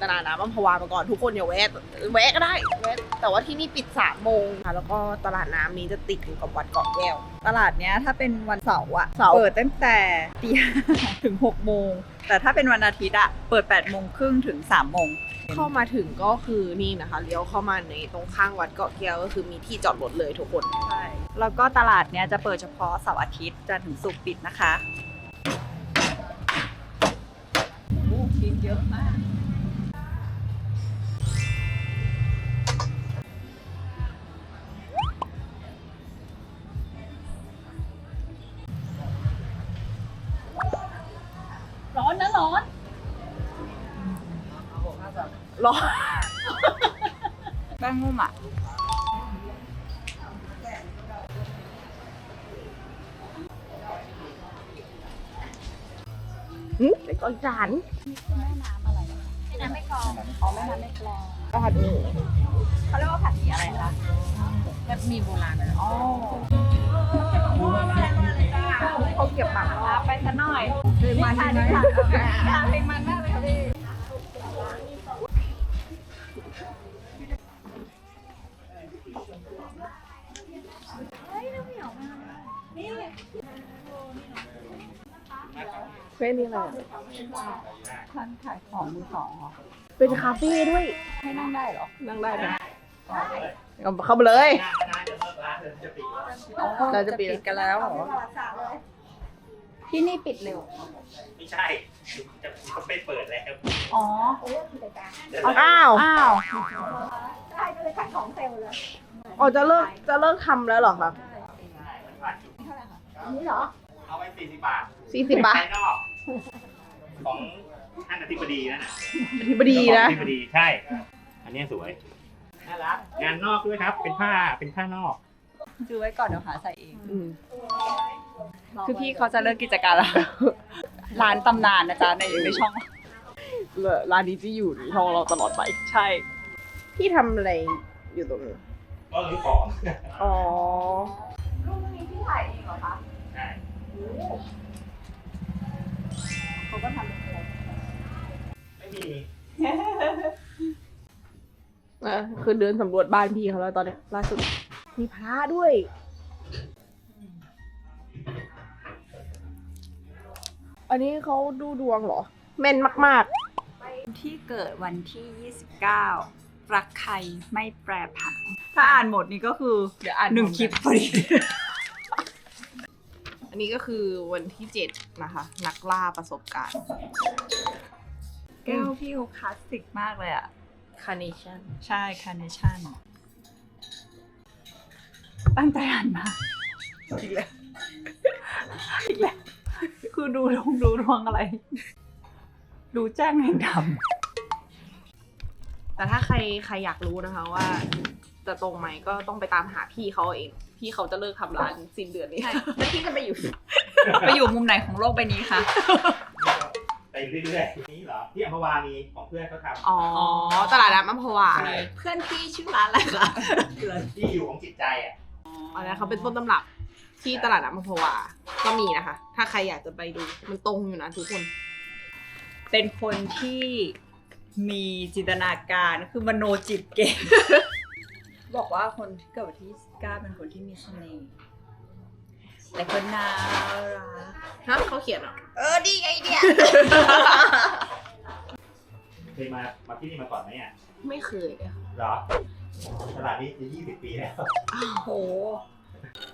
ต้องเลยตลาดน้ำอัมพวามาก่อนทุกคนอย่าแวะแวะก็ได้แวะแต่ว่าที่นี่ปิดสามโมงค่ะแล้วก็ตลาดน้ำนี้จะติดอยู่กับวัดเกาะแก้ว ตลาดเนี้ยถ้าเป็นวันเสาร์อะเสาร์ เปิดตั้งแต่ตีห้าถึงหกโมงแต่ถ้าเป็นวันอาทิตย์อะเปิด8ปดโมงครึ่งถึง3ามโมงเข้ามาถึงก็คือนี่นะคะเลี้ยวเข้ามาในตรงข้างวัดเกาะแก้วก็คือมีที่จอดรถเลยทุกคนใช่แล้วก็ตลาดเนี้ยจะเปิดเฉพาะเสาร์อาทิตย์จันทร์ถึงศุกร์ปิดนะคะโอ้ทีมเยอะมาก ร้อนนะร้อนรอแป้งนุ่มอะหึเดี๋ยวก็จานแม่น้ำอะไรแม่น้ำไม่กรองอ๋อแม่น้ำไม่กรองก็ผัดหมี่เขาเรียกว่าผัดหมี่อะไรคะแบบหมี่โบราณนะอ๋อ เขาเก็บปากลาไปซะหน่อยเพลงมันใช่ไหมเพลงมันมากเลยค่ะพี่เฟ่นี่อะไรอะท่านขายของมือสองเหรอเป็นคาเฟ่ด้วย ให้นั่งได้เหรอ นั่งได้ไหมเอาเข้ามาเลย เราจะปิดกันแล้วเหรอ ที่นี่ปิดเร็ว ไม่ใช่จะจะไปเปิดแล้วอ๋ออ้าวอ้าวอ๋อจะเลิกจะเลิกทำแล้วเหรอคะนี่เหรอ เอาไปสี่สิบบาทสี่สิบบาทภายนอกของท่านอธิบดีนั่นน่ะอธิบดีนะอธิบดีใช่ อันนี้สวยน่ารักงานนอกด้วยครับ เป็นผ้าเป็นผ้านอก ซื้อไว้ก่อนเดี๋ยวหาใส่เองอืม คือพี่เขาจะเลิกกิจการแล้วร้านตำนานนะจ๊ะในในช่องเลิกร้านนี้จะอยู่ในช่องเราตลอดไปใช่ พี่ทำอะไรอยู่ตรงนี้ก็รื้อของอ๋อรูปนี้พี่ถ่ายเองเหรอคะใช่เขาก็ทำเป็นตัวไม่มีอะคือเดินสำรวจบ้านพี่เขาแล้วตอนเนี้ยล่าสุดมีพระด้วย อันนี้เขาดูดวงเหรอแม่นมาก ที่เกิดวันที่ 29 รักใครไม่แปรผัน ถ้าอ่านหมดนี่ก็คือเดี๋ยวอ่านหนึ่งพร้อมกันคลิปพอดี ๆ อันนี้ก็คือวันที่เจ็ดนะคะ นักล่าประสบการณ์ แก้วพี่เขาคลาสสิกมากเลยอะ Carnation ใช่ คาร์เนชั่น ตั้งใจอ่านมากอีกแล้ว อีกแล้ว คือดูดวงดูดวงอะไร ดูแจ้งแห่งดแต่ถ้าใครใครอยากรู้นะคะว่า จะตรงไหมก็ต้องไปตามหาพี่เขาเอง พี่เขาจะเลิกทำร้านสิ้นเดือนนี้ แล้วพี่จะไปอยู่ำไปอยู่มุมไหนของโลกใบนี้คะ ไปเรื่อยๆนี่เหรอที่อัมพวามีของเพื่อนเขาทำ อ๋อ ตลาดน้ำอัมพวาใช่ เพื่อนพี่ชื่อร้านอะไรคะ ที่อยู่ของจิตใจอะอันนี้เขาเป็นต้นตำรับ ที่ตลาดน้ำอัมพวา ก็มีนะคะ ถ้าใครอยากจะไปดู มันตรงอยู่นะทุกคน เป็นคนที่มีจินตนาการคือมโนจิตเก่ง บอกว่าคนที่เกิดวันที่29เป็นคนที่มีเสน่ห์แต่คนน่ารักฮะเขาเขียนเหรอเออดีไงเนี่ยเคยมามาที่นี่มาก่อนไหมอะไม่เคยเลยค่ะเหรอตลาดนี้จะยี่สิบปีแล้วโห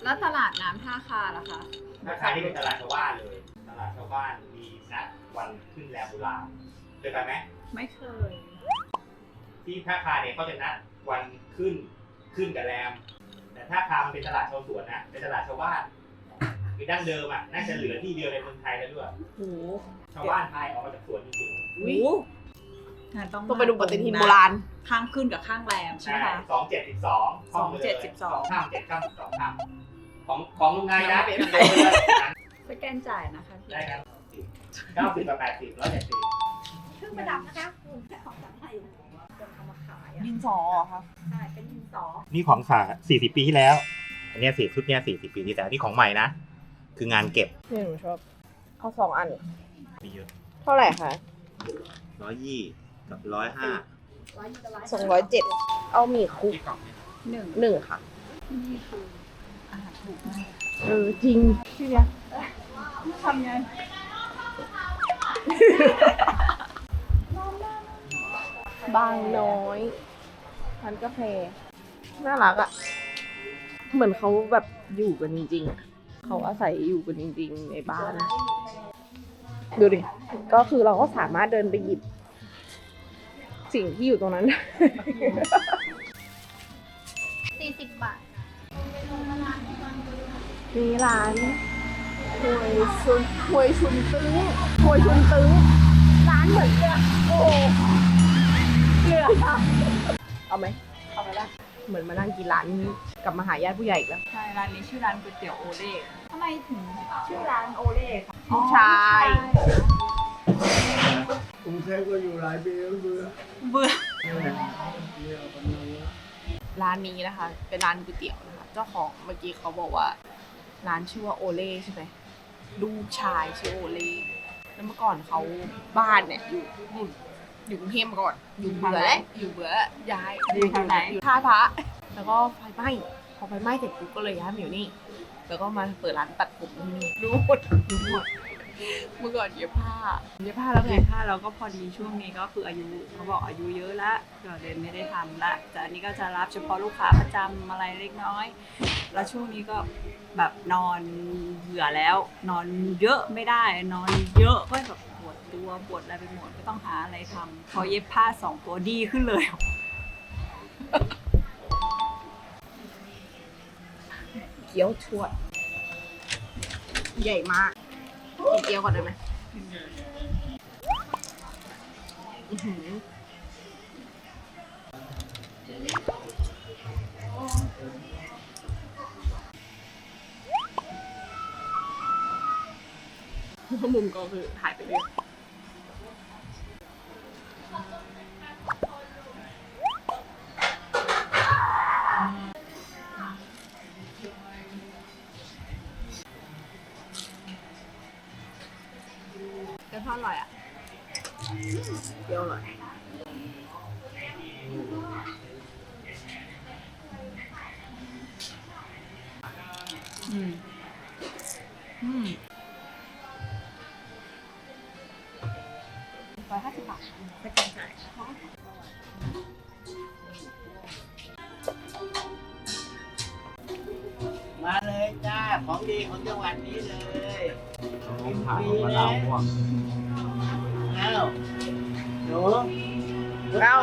แล้วตลาดน้ำท่าคาล่ะคะ ราคานี่เป็นตลาดชาวบ้านเลย ตลาดชาวบ้านมีนัดวันขึ้นแรมโบราณเคยไปไหมไม่เคย ที่ท่าคาเนี่ยเขาจะนัดวันขึ้นขึ้นกับแรม แต่ท่าคามันเป็นตลาดชาวสวนนะเป็นตลาดชาวบ้านคือดั้งเดิมอะน่าจะเหลือที่เดียวในเมืองไทยแล้วด้วยโหชาวบ้านไทยออกมาจากสวนจริงโหงาน ต้องต้องไปดูปฏิทินโบราณข้างขึ้นกับข้างแรมๆใช่ไหมใช่คะสองเจ็ดสิบสองห้องไปเลย272ข้ามเจ็ดข้ามสิบสองข้ามของของลุงนายนะไม่เป็นเป็นโดยสแกนจ่ายนะคะพี่ได้ครับเก้าสิบกับแปดสิบร้อยเจ็ดสิบเครื่องประดับนะคะคุณแค่ของจากไทยจะเอามาขายอะดินสอเหรอคะใช่เป็นดินสอนี่ของฝากสี่สิบปีที่แล้ว อันเนี้ยสี่ชุดเนี้ยสี่สิบปีที่แล้วนี่ของใหม่นะ คืองานเก็บนี่หนูชอบเอาสองอันมีเยอะเท่าไหร่คะร้อยยี่กับ ร้อยห้าสองร้อยเจ็ดเอาหมี่คุกหนึ่งหนึ่งค่ะนี่คืออาหารถูกมากเออจริงพี่เนี้ยทำไงบางน้อยร้านกาแฟน่ารักอะ่ะ เหมือนเขาแบบอยู่กันจริงๆอะเขาอาศัยอยู่กันจริง ๆ ในบ้าน ดูดิ ก็คือเราก็สามารถเดินไปหยิบ สิ่งที่อยู่ตรงนั้น สี่สิบบาทมีร้านหวยชุนหวยชุนตึ้งหวยชุนตึ้งร้านเหมือนจะโอ้เหลือเอาไหมเอาไปละเหมือนมานั่งกินร้านกับมาหาญาติผู้ใหญ่อีกแล้ว ใช่ร้านนี้ชื่อร้านก๋วยเตี๋ยวโอเล่ทำไมถึงชื่อร้านโอเล่คะลูกชายก รุงเทพก็อยู่หลายปีแล้วเบื่อเบื่อเนี่ยคนนี้ร้านนี้นะคะ เป็นร้านก๋วยเตี๋ยวนะคะ เจ้าของเมื่อกี้เขาบอกว่า ร้านชื่อว่าโอเล่ใช่ไหมลูกชายชื่อโอเล่แล้วเมื่อก่อนเขาบ้านเนี่ยอยู่นู่นอยู่กรุงเทพมาก่อน อยู่เบื่อแล้วอยู่เบื่อแล้วย้ายอยู่ทางไหน อยู่ท่าพระแล้วก็ไฟไหม้พอไฟไหม้เสร็จปุ๊บก็เลยย้ายมาอยู่นี่ แล้วก็มาเปิดร้านตัดผมที่นี่รู้หมดรู้หมด เมื่อก่อนเย็บผ้าเย็บผ้าแล้วไงถ้าเราก็พอดีช่วงนี้ก็คืออายุเขาบอกอายุเยอะละก็เลยไม่ได้ทำละแต่อันนี้ก็จะรับเฉพาะลูกค้าประจำอะไรเล็กน้อย แล้วช่วงนี้ก็แบบนอนเบื่อแล้ว นอนเยอะไม่ได้ นอนเยอะก็แบบปวดตัวปวดอะไรไปหมดก็ต้องหาอะไรทำพอเย็บผ้าสองตัวดีขึ้นเลยเกี๊ยวชวด ใหญ่มาก กินเกี๊ยวก่อนได้ไหมห้อหือมุมก็คือหายไปเลย เกี๊ยวอร่อยอืม อืมร้อยห้าสิบบาทไม่ต้องจ่ายมาเลยจ้า ของดีของจังหวัดนี้เลยผมถามว่าเราม่วง เอ้าหนูเอ้า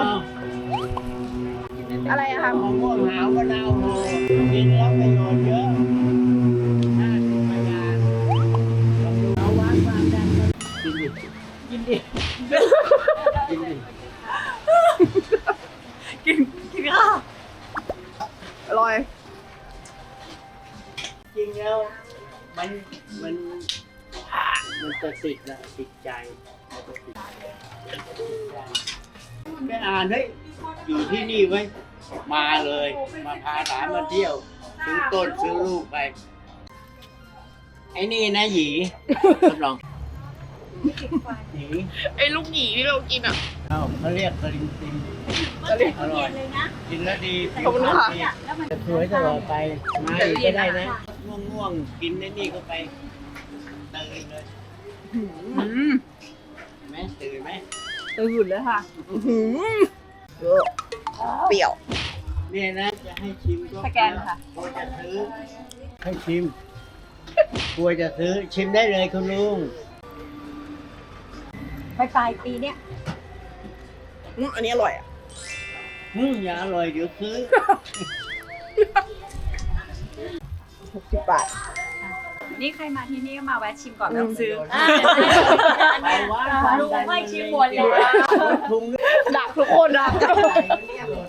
อะไรอะคะมะม่วงหาวมะนาวโหกินแล้วประโยชน์เยอะน่าดูพยานลองดูเอาวางวางดันกินดิกินดิกินดิกินกินข้าวอร่อย จริงแล้วมันมันมันจะติดนะติดใจานเฮ้ยอยู่ที่นี่ไว้ยมาเลย มาพาหลานมาเที่ยวซื้อต้นซื้อลูกไป ไอ้นี่นะหยีทดลองหยีไอ้ลูกหยีที่เรากินอะ เอ้าเขาเรียกสลิมซิมก็เรียกอร่อยกินแล้วดีผิวขอบคุณพรรณค่ะ ดีจะสวยตลอดไปมาอีกก็ได้นะง่วงๆกินไอ้นี่ก็ไปตื่นเลยอืม เห็นไหมตื่นไหม ตื่นเลยค่ะเปรี้ยว เนี่ยนะจะให้ชิมก็สแกนค่ะ กลัวจะซื้อ ให้ชิม กลัวจะซื้อชิมได้เลยคุณลุงไปปลายปีเนี้ยอืมอันนี้อร่อยอะ อืมอย่าอร่อยเดี๋ยวซื้อหกสิบบาท นี่ใครมาที่นี่ก็มาแวะชิมก่อนไม่ต้องซื้อไปวัดลุงไม่ชิมหมดเลยถุงดักทุกคนดักใส่เนี่ยหมด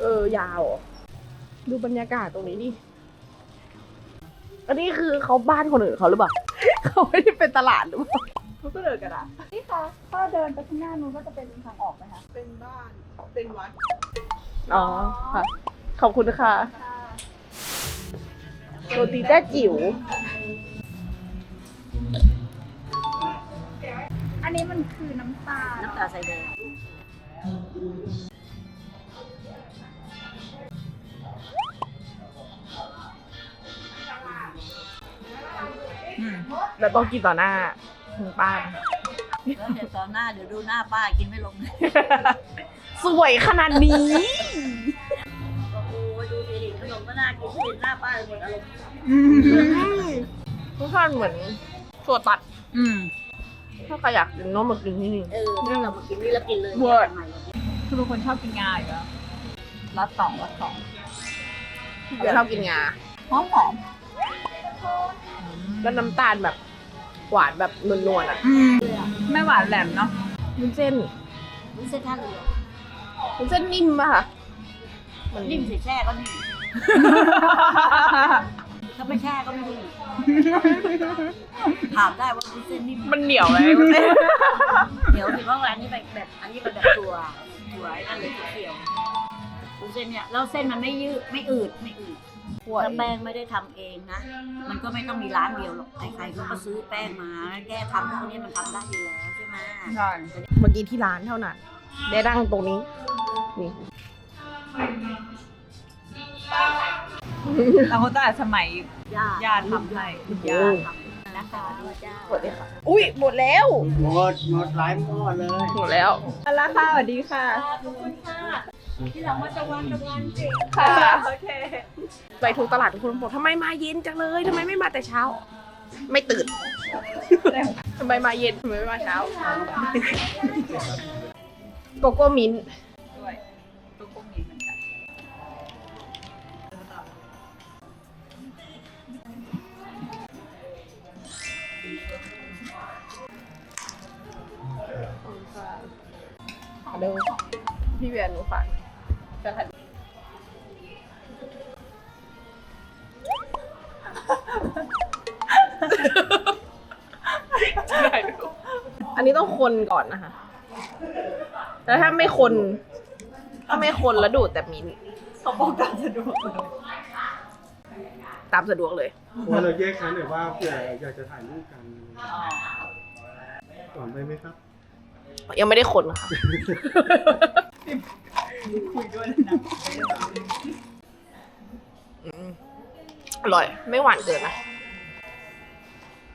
เออยาวเหรอดูบรรยากาศตรงนี้ดิอันนี้คือเขาบ้านคนอื่นเขาหรือเปล่าเขาไม่ได้เป็นตลาดหรือเปล่าเขาก็เดินกันอะนี่ค่ะถ้าเดินไปข้างหน้านู้นก็จะเป็นทางออกไหมคะเป็นบ้านเป็นวัดอ๋อค่ะขอบคุณค่ะ โรตีแต้จิ๋วอันอันนี้มันคือน้ำตาลน้ำตาลใส่แดงอืมแล้วต้องกินต่อหน้าคุณป้า แล้วเดี๋ยวตอนหน้าเดี๋ยวดูหน้าป้ากินไม่ลงเลยสวยขนาดนี้ ก็น่ากินเห็นหน้าป้าเลยหมดอารมณ์ทุกท่านเหมือนถั่วตัด อืม ถ้าใครอยากกินน้องมากินที่นี่ เออถ้าเรามากินนี่แล้วกินเลยเวิร์ดทำไมวะคือเป็นคนชอบกินงาอยู่แล้วรัดสองรัดสองเดี๋ยวชอบกินงา หอมหอมแล้วน้ำตาลแบบ หวานแบบนวลๆอะอืมไม่หวานแหลมเนาะวุ้นเส้นวุ้นเส้นท่าเรือวุ้นเส้นนิ่มอะค่ะ มันนิ่มสิแช่ก็นิ่ม ถ้าไม่แช่ก็ไม่นิ่มถามได้ว่าวุ้นเส้นนิ่มมันเหนียวเลยวุ้นเส้นเดี๋ยวสิเพราะว่าอันนี้แบบแบบอันนี้เป็นแบบตัวตัวไอ้นั่นเลยเขียวๆวุ้นเส้นเนี่ยแล้วเส้นมันไม่ยืดไม่อืดไม่อืดถ้าแป้งไม่ได้ทำเองนะ มันก็ไม่ต้องมีร้านเดียวหรอกใครๆเขาก็ซื้อแป้งมาแก้ทำพวกนี้มันทำได้อยู่แล้วใช่ไหม ใช่ เมื่อกี้ที่ร้านเท่านั้น ได้นั่งตรงนี้ นี่ เราตั้งแต่สมัยย่าย่าทำให้ย่าทำนะคะด้วยจ้าหมดเลยค่ะ อุ้ยหมดแล้ว หมดหมดหลายหม้อเลย หมดแล้วอัลลาค่ะสวัสดีค่ะที่หลังมาจะวันจะวันสิค่ะโอเคไปทุกตลาดทุกคนบอกทำไมมาเย็นจังเลยทำไมไม่มาแต่เช้า ไม่ตื่นทำไมมาเย็นทำไมไม่มาเช้าโกโก้มิ้น ยนหนูฝากจะทันอันนี้ต้องคนก่อนนะคะ แล้วถ้าไม่คน ถ้าไม่คนแล้วดูดแต่มิ้นท์เขาป้องกันสะดวกเลยตามสะดวกเลย ว่าเราแยกชั้นหรือว่าเผื่ออยากจะถ่ายรูปกันอ๋อก่อนไปไหมครับ ยังไม่ได้คนค่ะ คุยด้วยเลยนะอร่อย ไม่หวานเกินนะ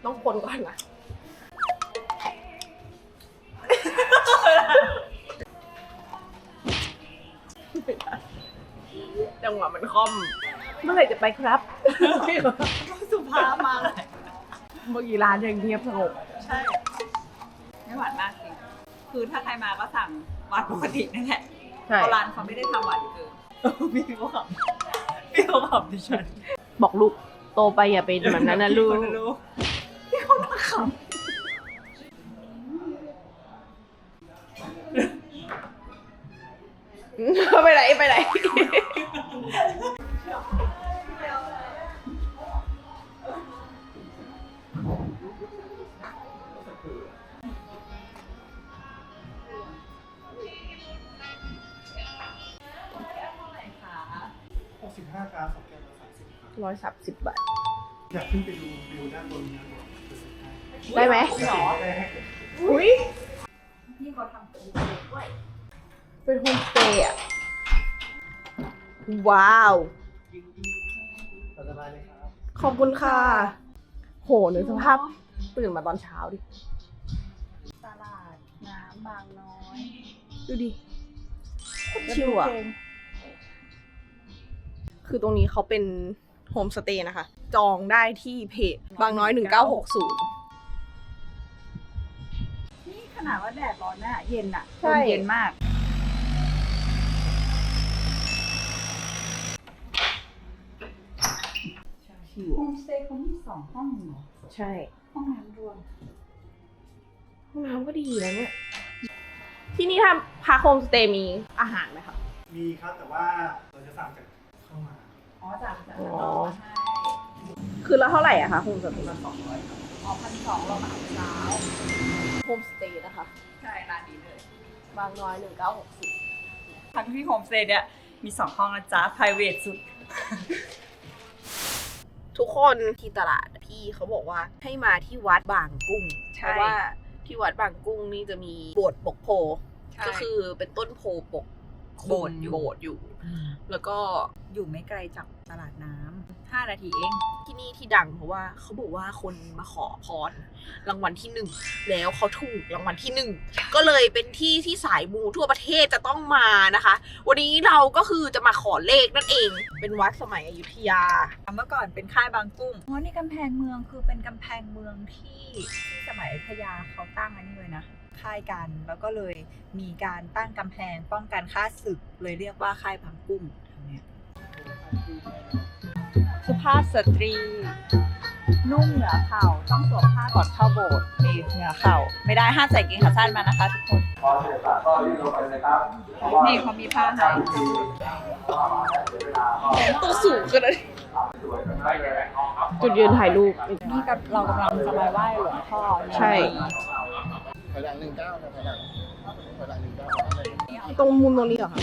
ต้องคนก่อนนะ จังหวะมันค่อม เมื่อไหร่จะไปครับ สุภาพมากเลยเมื่อกี้ร้านยังเงียบสงบใช่ ไม่หวานมากจริง คือถ้าใครมาก็สั่งหวานปกตินั่นแหละ ใช่ เพราะร้านเขาไม่ได้ทำหวานเกินพี่เขาขับพี่เขาขับดิฉันบอกลูกโตไปอย่าเป็นแบบนั้นนะลูก พี่เขารู้พี่เขาต้องขับไปไหนไปไหน รับร้อยสามสิบบาท อยากขึ้นไปดูวิวด้านบนนะได้ไหมหรอได้ให้เกิดอุ้ยพี่เขาทำเป็นด้วยเป็นโฮมสเตย์อะว้าว สบายเลยครับ ขอบคุณค่ะ โหนึกสภาพตื่นมาตอนเช้าดิ ตลาดน้ำบางน้อย ดูดิโคตรชิวอะคือตรงนี้เขาเป็น โฮมสเตย์นะคะ จองได้ที่เพจบางน้อย 1960 นี่ขนาดว่าแดดร้อนน่ะเย็นอะใช่ลมเย็นมาก โฮมสเตย์เขามีสองห้องเหรอ ใช่ ห้องน้ำรวม ห้องน้ำก็ดีแล้วเนี่ย ที่นี่ถ้าพักโฮมสเตย์มีอาหารไหมคะ มีครับแต่ว่าเราจะสั่งจากเข้ามา อ๋อจากจากอ๋อน้องให้คือละเท่าไหร่อะคะโฮมสเตย์สองร้อยอ๋อพันสองเรามาเอาเช้าโฮมสเตย์นะคะ ใช่ร้านนี้เลย บางน้อย1960พักที่โฮมสเตย์เนี่ยมีสองห้องนะจ๊ะ private สุด ทุกคนที่ตลาดพี่เขาบอกว่าให้มาที่วัดบางกุ้งใช่ เพราะว่าที่วัดบางกุ้งนี่จะมีโบสถ์ปกโพใช่ก็คือเป็นต้นโพปกโบสถ์อยู่ โบสถ์อยู่ แล้วก็อยู่ไม่ไกลจากตลาดน้ำห้านาทีเอง ที่นี่ที่ดังเพราะว่าเขาบอกว่าคนมาขอพรรางวัลที่หนึ่งแล้วเขาถูกรางวัลที่หนึ่งก็เลยเป็นที่ที่สายมูทั่วประเทศจะต้องมานะคะ วันนี้เราก็คือจะมาขอเลขนั่นเอง เป็นวัดสมัยอยุธยาเมื่อก่อนเป็นค่ายบางกุ้งอ๋อนี่กำแพงเมืองคือเป็นกำแพงเมืองที่ที่สมัยอยุธยาเขาตั้งอันนี้เลยนะ ค่ายกัน แล้วก็เลยมีการตั้งกำแพงป้องกันค่าศึก เลยเรียกว่าค่ายบางกุ้งทางเนี้ยสุภาพสตรี นุ่งเหนือเข่าต้องสวมผ้าก่อนเข้าโบสถ์นี่เหนือเข่า ไม่ได้ห้ามใส่กางเกงขาสั้นมานะคะทุกคนนี่เขามีผ้าให้ตัวสูงขนาดนี้จุดยืนถ่ายรูปนี่กับเรากำลังจะไปไหว้หลวงพ่อใช่ถ อยหลังหนึ่งเก้าครับถอยหลังถอยหลังหนึ่งเก้าครับตรงมุมตรงนี้เหรอคะ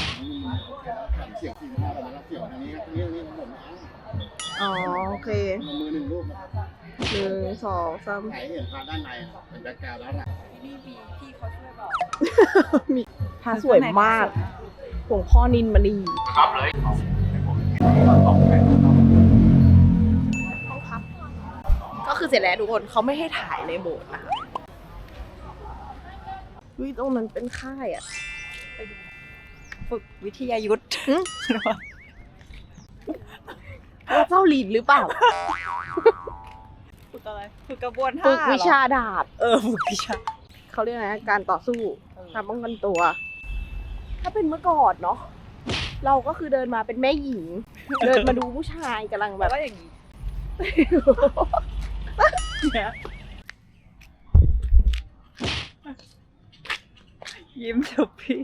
ขันเสียงสี่ห้าแล้วนะเสียงทางนี้ครับนี่นี่ทั้งหมดนะอ๋อโอเคมือหนึ่งรูปนะครับหนึ่งสองสามไหนเห็นพาด้านในเป็นแบ็คกราวด์ด้านหลังนี่มีพี่เขาช่วยบอกมีพาสวยมากหลวงพ่อนินมณีก็คือเสร็จแล้วทุกคนเขาไม่ให้ถ่ายในโบสถ์นะคะ วิตรงนั้นเป็นค่ายอะ ฝึกวิทยายุทธ์หึ ว่าเจ้าหลินหรือเปล่าฝึกอะไร ฝึกกระบวนท่าฝึกวิชาเหรอดาบ เออฝึกวิชาเขาเรียกอะไรนะการต่อสู้การป้องกันตัว ถ้าเป็นเมื่อก่อนเนาะเราก็คือเดินมาเป็นแม่หญิง เดินมาดูผู้ชายกำลังแบแบบบว่าอย่างนี้เนี่ ยิ้มเถอะพี่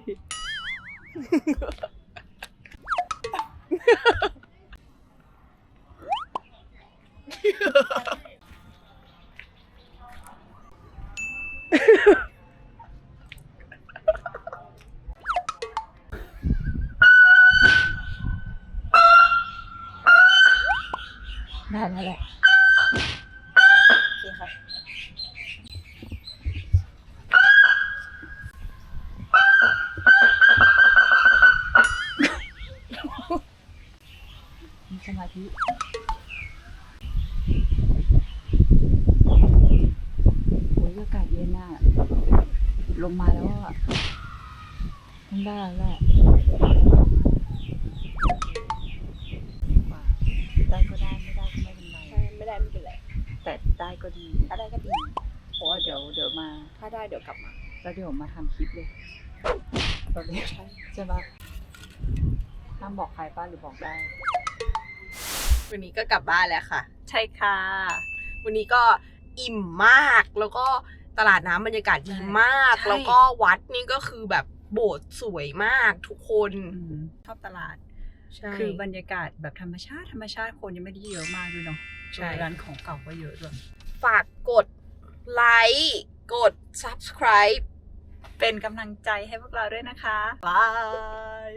ได้แล้วแหละ โอเคค่ะ โอ้ยอากาศเย็นอะ ลงมาแล้วอะต้องได้แล้วแหละได้ก็ได้ไม่ได้ก็ไม่เป็นไร ไม่ได้ไม่เป็นไรแต่ได้ก็ดีถ้าได้ก็ดีเพราะว่าเดี๋ยวเดี๋ยวมา ถ้าได้เดี๋ยวกลับมาแล้วเดี๋ยวมาทำคลิปเลยตอนนี้ใช่ปะห้ามบอกใครป้าหรือบอกได้ วันนี้ก็กลับบ้านแล้วค่ะ ใช่ค่ะ วันนี้ก็อิ่มมากแล้วก็ตลาดน้ำบรรยากาศดีมาก ใช่ แล้วก็วัดนี่ก็คือแบบโบสถ์สวยมากทุกคนชอบตลาด ใช่ คือบรรยากาศแบบธรรมชาติธรรมชาติคนยังไม่ได้เยอะมากด้วยเนาะใช่ ร้านของเก่าก็เยอะด้วย ฝากกดไลค์กด subscribe เป็นกำลังใจให้พวกเราด้วยนะคะ บาย